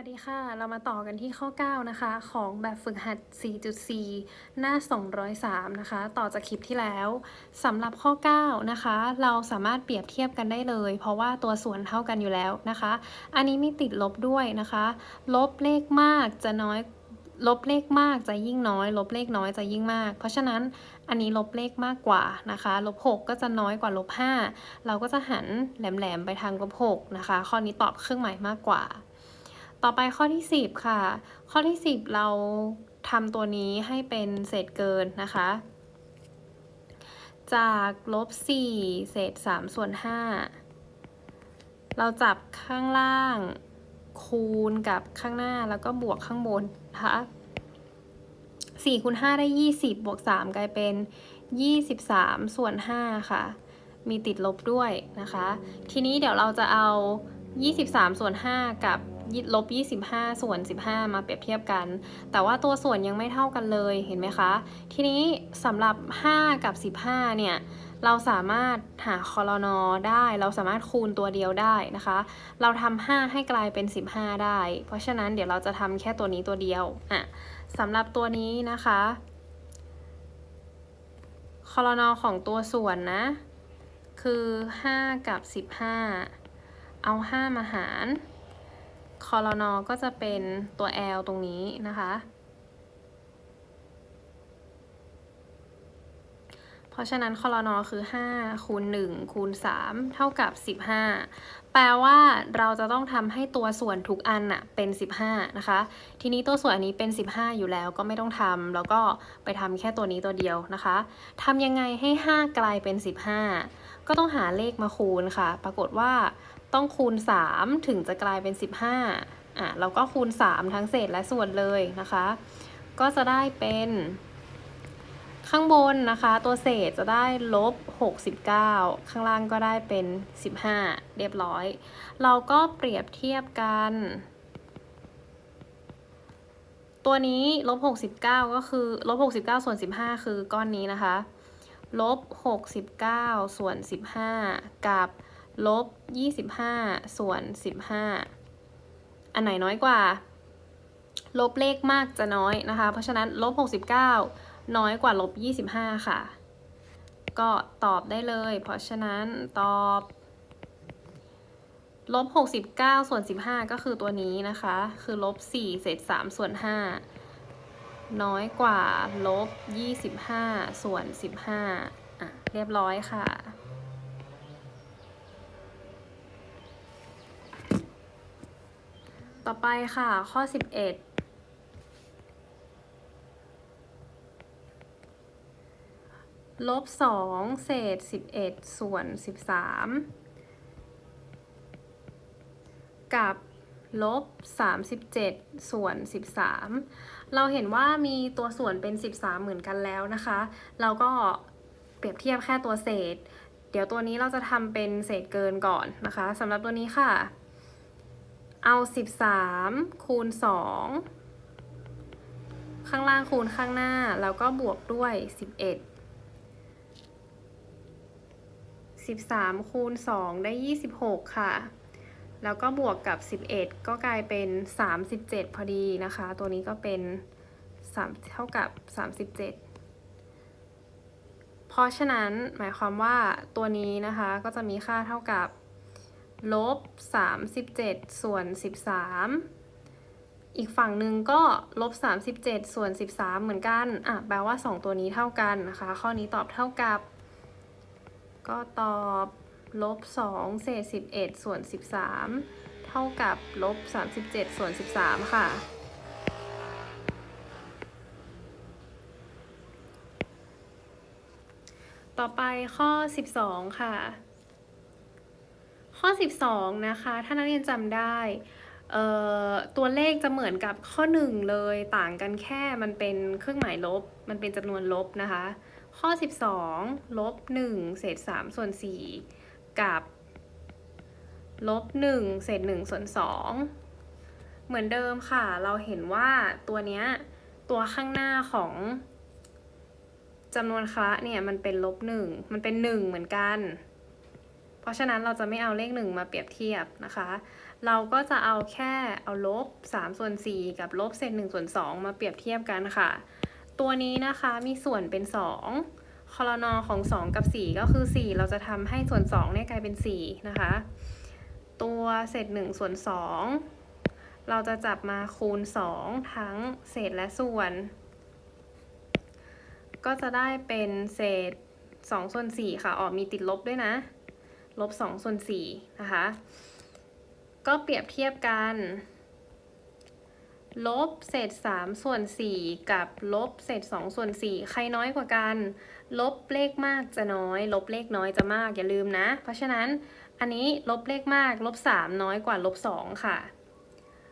วัสดีค่ะ เรามาต่อกันที่ข้อ 9 นะคะ ของแบบฝึกหัด 4.4 หน้า 203 นะคะ ต่อจากคลิปที่แล้วสำหรับข้อ 9 นะคะ เราสามารถเปรียบเทียบกันได้เลย เพราะว่าตัวส่วนเท่ากันอยู่แล้วนะคะ อันนี้มีติดลบด้วยนะคะ ลบเลขมากจะน้อยลบเลขมากจะยิ่งน้อย ลบเลขน้อยจะยิ่งมาก เพราะฉะนั้นอันนี้ลบเลขมากกว่านะคะลบ6ก็จะน้อยกว่าลบ5เราก็จะหันแหลมๆไปทางลบ6นะคะ ข้อนี้ตอบเครื่องหมายมากกว่า ต่อไปข้อที่ 10 ค่ะ ข้อที่ 10 เราทำตัวนี้ให้เป็นเศษเกินนะคะ จากลบ4เศษ3ส่วน5เราจับข้างล่างคูณกับข้างหน้าแล้วก็บวกข้างบนนะคะ4คูณ5ได้ 20 บวก 3 กลายเป็น 23 ส่วน 5 ค่ะ มีติดลบด้วยนะคะ ทีนี้เดี๋ยวเราจะเอา 23 ส่วน 5 กับลบ25 ส่วน 15 มาเปรียบเทียบกัน แต่ว่าตัวส่วนยังไม่เท่ากันเลยเห็นไหมคะ ทีนี้สำหรับ 5 กับ 15 เนี่ยเราสามารถหาคอรนอได้ เราสามารถคูณตัวเดียวได้นะคะ เราทำ5ให้กลายเป็น 15 ได้ เพราะฉะนั้นเดี๋ยวเราจะทำแค่ตัวนี้ตัวเดียวอะสำหรับตัวนี้นะคะคอรนอของตัวส่วนนะ คือ 5 กับ 15 เอา 5 มาหารคอรนอก็จะเป็นตัว L ตรงนี้นะคะ เพราะฉะนั้นคอรนอคือ 5 คูณ 1 คูณ 3 เท่ากับ 15 แปลว่าเราจะต้องทำให้ตัวส่วนทุกอันน่ะเป็น 15 นะคะ ทีนี้ตัวส่วนอันนี้เป็น 15 อยู่แล้วก็ไม่ต้องทำแล้วก็ไปทำแค่ตัวนี้ตัวเดียวนะคะทำยังไงให้ 5 กลายเป็น 15 ก็ต้องหาเลขมาคูณค่ะ ปรากฏว่า ต้องคูณ 3 ถึงจะกลายเป็น 15อะเราก็คูณ 3 ทั้งเศษและส่วนเลยนะคะ ก็จะได้เป็นข้างบนนะคะ ตัวเศษจะได้ลบ 69 ข้างล่างก็ได้เป็น 15 เรียบร้อย เราก็เปรียบเทียบกัน ตัวนี้ลบ 69 ก็คือลบ 69 ส่วน 15 คือก้อนนี้นะคะ ลบ 69 ส่วน 15 กับ ลบ25ส่วน15อันไหนน้อยกว่า ลบเลขมากจะน้อยนะคะ เพราะฉะนั้นลบ69น้อยกว่าลบ25ค่ะ ก็ตอบได้เลย เพราะฉะนั้นตอบลบ69 ส่วน 15 ก็คือตัวนี้นะคะ คือลบ 4 เศษ 3 ส่วน 5 น้อยกว่าลบ 25 ส่วน 15 อะ เรียบร้อยค่ะ ต่อไปค่ะข้อ 11ลบ2เศษ11ส่วน13กับลบ37ส่วน13เราเห็นว่ามีตัวส่วนเป็น13เหมือนกันแล้วนะคะ เราก็เปรียบเทียบแค่ตัวเศษ เดี๋ยวตัวนี้เราจะทำเป็นเศษเกินก่อนนะคะสำหรับตัวนี้ค่ะ เอาสิบสามคูณสองข้างล่างคูณข้างหน้า แล้วก็บวกด้วยสิบเอ็ดสิบสามคูณสองได้ยี่สิบหกค่ะ แล้วก็บวกกับสิบเอ็ดก็กลายเป็นสามสิบเจ็ดพอดีนะคะ ตัวนี้ก็เป็นสามเท่ากับสามสิบเจ็ดเพราะฉะนั้นหมายความว่าตัวนี้นะคะก็จะมีค่าเท่ากับ ลบ 37 ส่วน 13 อีกฝั่งหนึ่งก็ลบ 37 ส่วน 13 เหมือนกัน อะ แปลว่า 2 ตัวนี้เท่ากันนะคะ ข้อนี้ตอบเท่ากับ ก็ตอบลบ2เศษ11 ส่วน 13 เท่ากับลบ 37 ส่วน 13 ค่ะ ต่อไปข้อ 12 ค่ะ ข้อ 12 นะคะ ถ้านักเรียนจำได้ตัวเลขจะเหมือนกับข้อ 1 เลยต่างกันแค่มันเป็นเครื่องหมายลบ มันเป็นจำนวนลบนะคะ ข้อ 12 ลบ 1 เศษ 3 ส่วน 4 กับลบ 1 เศษ 1 ส่วน 2 เหมือนเดิมค่ะ เราเห็นว่าตัวเนี้ย ตัวข้างหน้าของจำนวนคละเนี่ย มันเป็นลบ 1 มันเป็น 1 เหมือนกัน ราะฉะนั้นเราจะไม่เอาเลขหนึ่งมาเปรียบเทียบนะคะ เราก็จะเอาแค่เอาลบ3ส่วน4กับลบเศษ1ส่วน2มาเปรียบเทียบกันค่ะ ตัวนี้นะคะมีส่วนเป็น 2คอลนอของ 2 กับ 4 ก็คือ 4 เราจะทำให้ส่วน2เนี่ยกลายเป็น 4 นะคะ ตัวเศษ1ส่วน 2 เราจะจับมาคูณ 2 ทั้งเศษและส่วน ก็จะได้เป็นเศษ2ส่วน4ค่ะ ออกมีติดลบด้วยนะ ลบ2ส่วน4นะคะ ก็เปรียบเทียบกัน ลบเศษ3ส่วน4กับลบเศษ2ส่วน4ใครน้อยกว่ากัน ลบเลขมากจะน้อย ลบเลขน้อยจะมากอย่าลืมนะ เพราะฉะนั้นอันนี้ลบเลขมาก ลบ 3 น้อยกว่าลบ 2 ค่ะ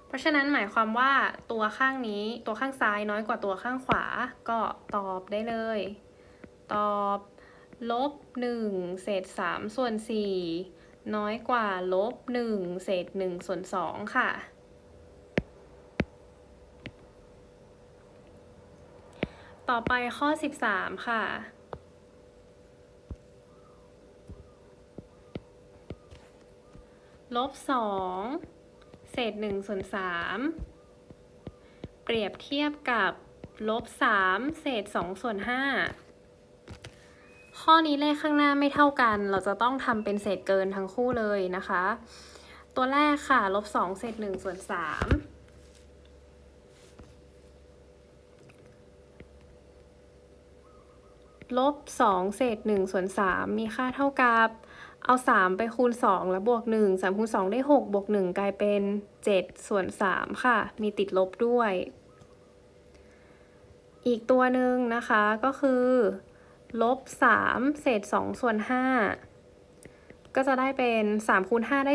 เพราะฉะนั้นหมายความว่าตัวข้างนี้ตัวข้างซ้ายน้อยกว่าตัวข้างขวาก็ตอบได้เลย ตอบ ลบ1เศษ3ส่วน4น้อยกว่าลบ1เศษ1ส่วน2ค่ะ ต่อไปข้อ 13 ค่ะลบ2เศษ1ส่วน3เปรียบเทียบกับลบ3เศษ2ส่วน5 ข้อนี้เลขข้างหน้าไม่เท่ากัน เราจะต้องทำเป็นเศษเกินทั้งคู่เลยนะคะ ตัวแรกค่ะลบ2เศษ1ส่วน3ลบ2เศษ1ส่วน3มีค่าเท่ากับเอา3ไปคูณ2แล้วบวก1 3คูณ2ได้6บวก1กลายเป็น7ส่วน3ค่ะ มีติดลบด้วย อีกตัวหนึ่งนะคะก็คือ ลบ3เศษ2ส่วน5ก็จะได้เป็น3คูณ5ได้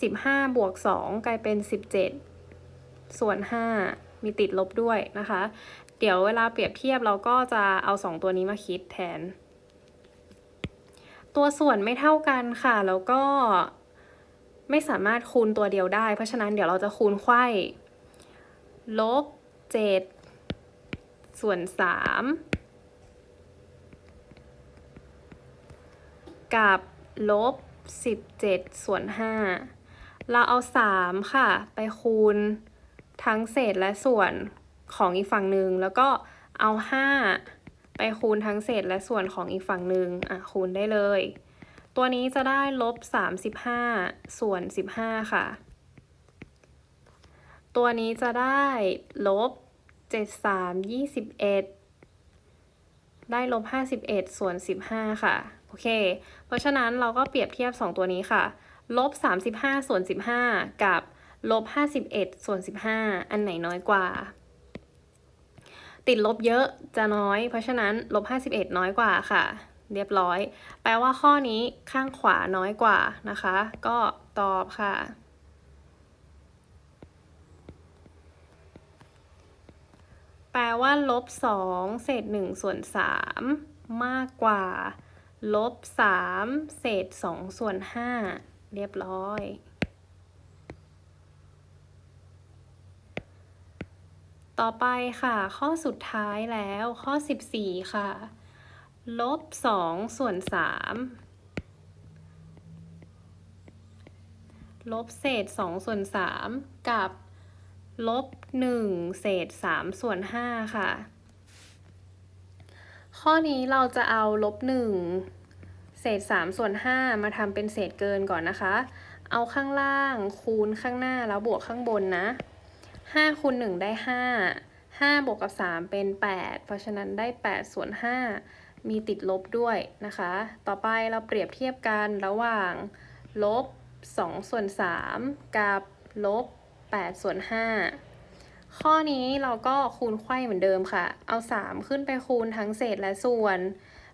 15 15บวก2กลายเป็น17ส่วน5มีติดลบด้วยนะคะ เดี๋ยวเวลาเปรียบเทียบเราก็จะเอา2ตัวนี้มาคิดแทน ตัวส่วนไม่เท่ากันค่ะ แล้วก็ไม่สามารถคูณตัวเดียวได้ เพราะฉะนั้นเดี๋ยวเราจะคูณไขว้ลบ7ส่วน3 กับลบ 17 ส่วน 5 เราเอา 3 ค่ะ ไปคูณทั้งเศษและส่วนของอีกฝั่งหนึ่งแล้วก็เอา 5 ไปคูณทั้งเศษและส่วนของอีกฝั่งหนึ่งอะคูณได้เลย ตัวนี้จะได้ลบ 35 ส่วน 15 ค่ะ ตัวนี้จะได้ลบ 73 21 ได้ลบ 51 ส่วน 15 ค่ะ เค เพราะฉะนั้นเราก็เปรียบเทียบ 2 ตัวนี้ค่ะ ลบ 35 ส่วน 15 กับลบ 51 ส่วน 15 อันไหนน้อยกว่า ติดลบเยอะจะน้อย เพราะฉะนั้นลบ 51 น้อยกว่าค่ะ เรียบร้อย แปลว่าข้อนี้ข้างขวาน้อยกว่านะคะ ก็ตอบค่ะแปลว่าลบ2เศษ1ส่วน3มากกว่า ลบ3เศษ2ส่วน5เรียบร้อย ต่อไปค่ะ ข้อสุดท้ายแล้วข้อ14ค่ะ ลบ2ส่วน3ลบเศษ2ส่วน3กับลบ1เศษ3ส่วน5ค่ะ ข้อนี้เราจะเอาลบ1เศษ3ส่วน5มาทำเป็นเศษเกินก่อนนะคะ เอาข้างล่างคูณข้างหน้าแล้วบวกข้างบนนะ5คูณ1ได้5 5บวกกับ3เป็น8เพราะฉะนั้นได้8ส่วน5มีติดลบด้วยนะคะ ต่อไปเราเปรียบเทียบกันระหว่างลบ2ส่วน3กับลบ8ส่วน5 ข้อนี้เราก็คูณไขว้เหมือนเดิมค่ะ เอา 3 ขึ้นไปคูณทั้งเศษและส่วน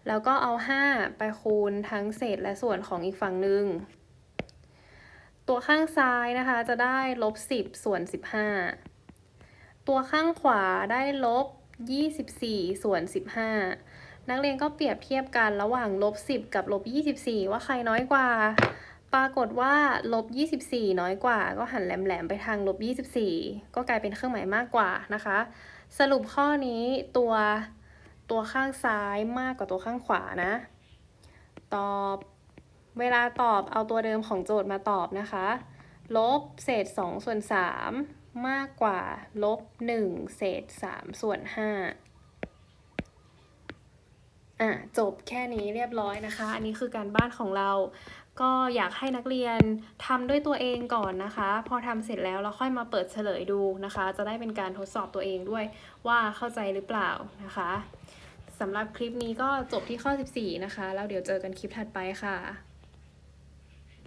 แล้วก็เอา 5 ไปคูณทั้งเศษและส่วนของอีกฝั่งหนึ่ง ตัวข้างซ้ายนะคะจะได้ลบ 10 ส่วน 15 ตัวข้างขวาได้ลบ 24 ส่วน 15 นักเรียนก็เปรียบเทียบกันระหว่างลบ 10 กับลบ 24 ว่าใครน้อยกว่า ปรากฏว่าลบ 24 น้อยกว่า ก็หันแหลมๆไปทางลบ 24 ก็กลายเป็นเครื่องหมายมากกว่านะคะ สรุปข้อนี้ตัวตัวข้างซ้ายมากกว่าตัวข้างขวานะ ตอบเวลาตอบเอาตัวเดิมของโจทย์มาตอบนะคะ ลบเศษ 2 ส่วน 3 มากกว่า ลบ 1 เศษ 3 ส่วน 5อะจบแค่นี้เรียบร้อยนะคะ อันนี้คือการบ้านของเรา ก็อยากให้นักเรียนทำด้วยตัวเองก่อนนะคะ พอทำเสร็จแล้วเราค่อยมาเปิดเฉลยดูนะคะ จะได้เป็นการทดสอบตัวเองด้วยว่าเข้าใจหรือเปล่านะคะสำหรับคลิปนี้ก็จบที่ข้อ 14 นะคะ แล้วเดี๋ยวเจอกันคลิปถัดไปค่ะ